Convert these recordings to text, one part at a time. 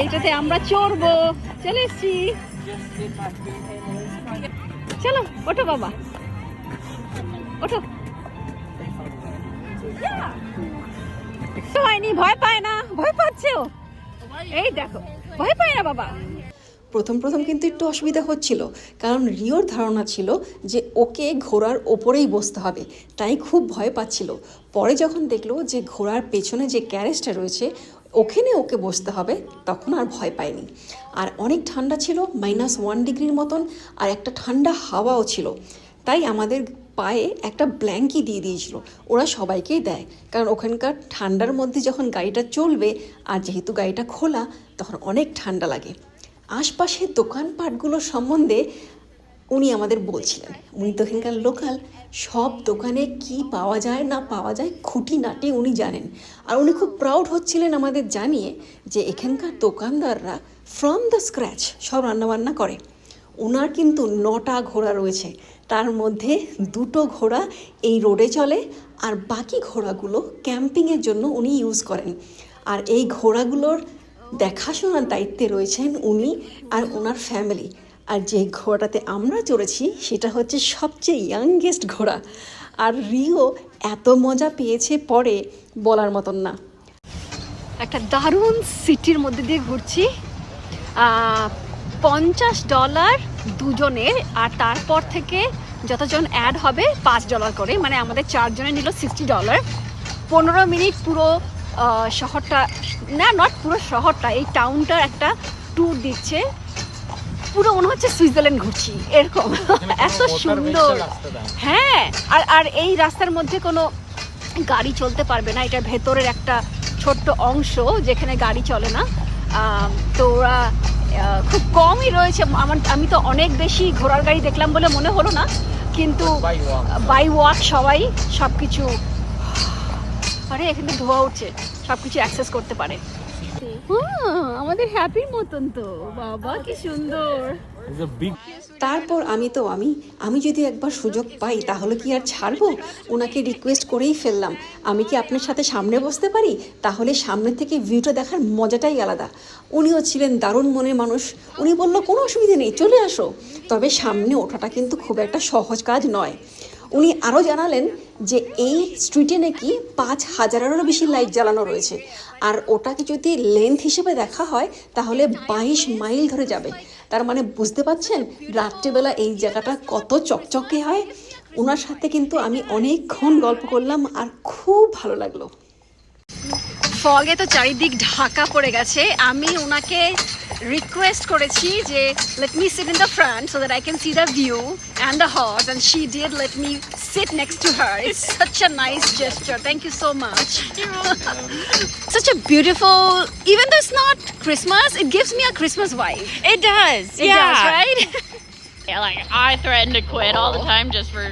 এইটাতে আমরা চড়বো। চলে এসছি। চলো, ওঠো বাবা। ওঠো। হয়নি ভয় পায় না, ভয় পাচ্ছে? ও এই দেখো, ভয় পায় না বাবা। প্রথম প্রথম কিন্তু একটু অসুবিধা হচ্ছিল, কারণ রিওর ধারণা ছিল যে ওকে ঘোড়ার ওপরেই বসতে হবে, তাই খুব ভয় পাচ্ছিল। পরে যখন দেখল যে ঘোড়ার পেছনে যে ক্যারেজটা রয়েছে ওখানে ওকে বসতে হবে, তখন আর ভয় পায়নি। আর অনেক ঠান্ডা ছিল মাইনাস ওয়ান ডিগ্রির মতন, আর একটা ঠান্ডা হাওয়াও ছিল। তাই আমাদের পায়ে একটা ব্ল্যাঙ্কি দিয়ে দিয়েছিল। ওরা সবাইকেই দেয়। কারণ ওখানকার ঠান্ডার মধ্যে যখন গাড়িটা চলবে, আর যেহেতু গাড়িটা খোলা, তখন অনেক ঠান্ডা লাগে। আশপাশের দোকানপাটগুলো সম্বন্ধে উনি আমাদের বলছিলেন। উনি তো এখানকার লোকাল। সব দোকানে কি পাওয়া যায়, না পাওয়া যায়, খুঁটিনাটি উনি জানেন। আর উনি খুব প্রাউড হচ্ছিলেন আমাদের জানিয়ে যে এখানকার দোকানদাররা ফ্রম দ্য স্ক্র্যাচ সব রান্নাবান্না করে। ওনার কিন্তু নটা ঘোড়া রয়েছে। তার মধ্যে দুটো ঘোড়া এই রোডে চলে আর বাকি ঘোড়াগুলো ক্যাম্পিংয়ের জন্য উনি ইউজ করেন। আর এই ঘোড়াগুলোর দেখাশোনার দায়িত্বে রয়েছেন উনি আর ওনার ফ্যামিলি আর যে ঘোড়াটাতে আমরা চড়েছি, সেটা হচ্ছে সবচেয়ে ইয়াংগেস্ট ঘোড়া। আর রিও এত মজা পেয়েছে পরে বলার মতন না। একটা দারুণ সিটির মধ্যে দিয়ে ঘুরছি। পঞ্চাশ ডলার দুজনের, আর তারপর থেকে যতজন অ্যাড হবে, পাঁচ ডলার করে। মানে আমাদের চারজনে নিল সিক্সটি ডলার পনেরো মিনিট পুরো শহরটা, না নট পুরো শহরটা, এই টাউনটার একটা ট্যুর দিচ্ছে। পুরো মনে হচ্ছে সুইজারল্যান্ড ঘুরছি এরকম। এত সুন্দর। হ্যাঁ আর আর এই রাস্তার মধ্যে কোনো গাড়ি চলতে পারবে না এটার ভেতরের একটা ছোট্ট অংশ যেখানে গাড়ি চলে না। তো ওরা খুব কমই রয়েছে। আমার আমি তো অনেক বেশি ঘোড়ার গাড়ি দেখলাম বলে মনে হলো না কিন্তু বাই ওয়াক সবাই সব কিছু আরে এখানে ধোয়া উঠছে সব কিছু অ্যাক্সেস করতে পারে। আমাদের হ্যাপির মতন তো। বাবা কি সুন্দর। তারপর আমি তো আমি আমি যদি একবার সুযোগ পাই তাহলে কি আর ছাড়বো? ওনাকে রিকোয়েস্ট করেই ফেললাম। আমি কি আপনার সাথে সামনে বসতে পারি? তাহলে সামনে থেকে ভিউটা দেখার মজাটাই আলাদা। উনিও ছিলেন দারুণ মনের মানুষ। উনি বলল কোনো অসুবিধে নেই চলে আসো। তবে সামনে ওঠাটা কিন্তু খুব একটা সহজ কাজ নয়। উনি আরও জানালেন যে এই স্ট্রিটে নাকি পাঁচ হাজারেরও বেশি লাইট জ্বালানো রয়েছে। আর ওটাকে যদি লেন্থ হিসেবে দেখা হয়, তাহলে বাইশ মাইল ধরে যাবে। তার মানে বুঝতে পারছেন, রাত্রেবেলা এই জায়গাটা কত চকচকে হয়? ওনার সাথে কিন্তু আমি অনেকক্ষণ গল্প করলাম আর খুব ভালো লাগল। ফগে তো চারিদিক ঢাকা পড়ে গেছে আমি ওনাকে রিকোয়েস্ট করেছি যে let me sit in the front so that I can see the view and the horse and she did let me sit next to her it's such a nice gesture thank you so much such a beautiful even though it's not christmas it gives me a christmas vibe It does. it yeah. does right Yeah, like I threaten to quit all the time just for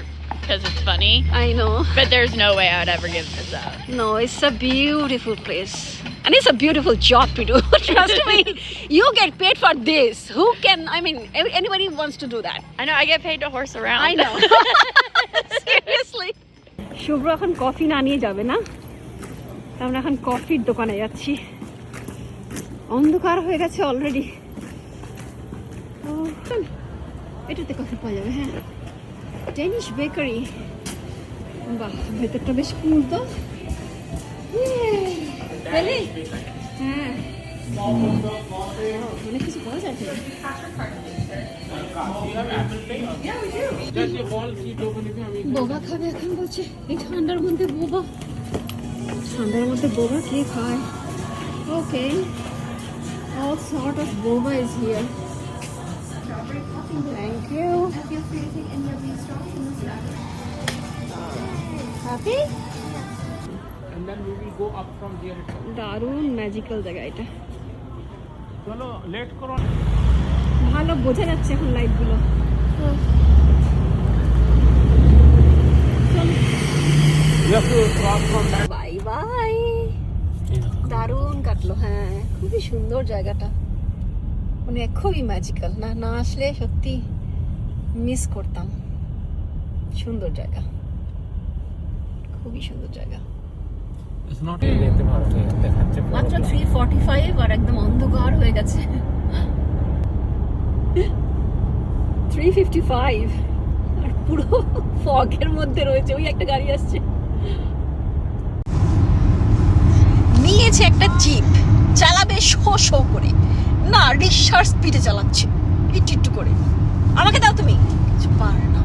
because it's funny. i know But there's no way I would ever give this up. No, it's a beautiful place. And it's a beautiful job to do. Trust me. You get paid for this. Who can, I mean, a- anybody wants to do that. I know I get paid to horse around. I know. Seriously. Shubhro এখন coffee না নিয়ে যাবে না তা আমরা এখন কফির দোকানে যাচ্ছি অন্ধকার হয়ে গেছে অলরেডি এটাতে কফি পাওয়া যাবে হ্যাঁ ডেনিশ বেকারি বাহ ভেতরটা বেশ কুল তো? হ্যাঁ। অনেক কিছু পাওয়া যায় বোবা খাবে এখন বলছে এই ঠান্ডার মধ্যে বোবা। ঠান্ডার মধ্যে বোবা কে খায়? Okay all sort of boba is here. Thank you happy and then we will go up from here. দারুণ ম্যাজিক্যাল জায়গা এটা চলো লেট করো ভালো বোঝা যাচ্ছে এখন লাইটগুলো. বাই বাই দারুণ কাটলো হ্যাঁ খুবই সুন্দর জায়গাটা মানে খুবই ম্যাজিক্যাল না না আসলে সত্যি মিস করতাম। সুন্দর জায়গা। খুবই সুন্দর জায়গা। মাত্র থ্রি ফর্টি ফাইভ আর একদম অন্ধকার হয়ে গেছে। থ্রি ফিফটি ফাইভ আর পুরো ফগের মধ্যে রয়েছে ওই একটা গাড়ি আসছে। নিয়েছে একটা জিপ। চালাবে শো শো করে। না রিক্সার স্পিডে চালাচ্ছে। একটু একটু করে। আমাকে দাও তুমি। কিছু পারে না।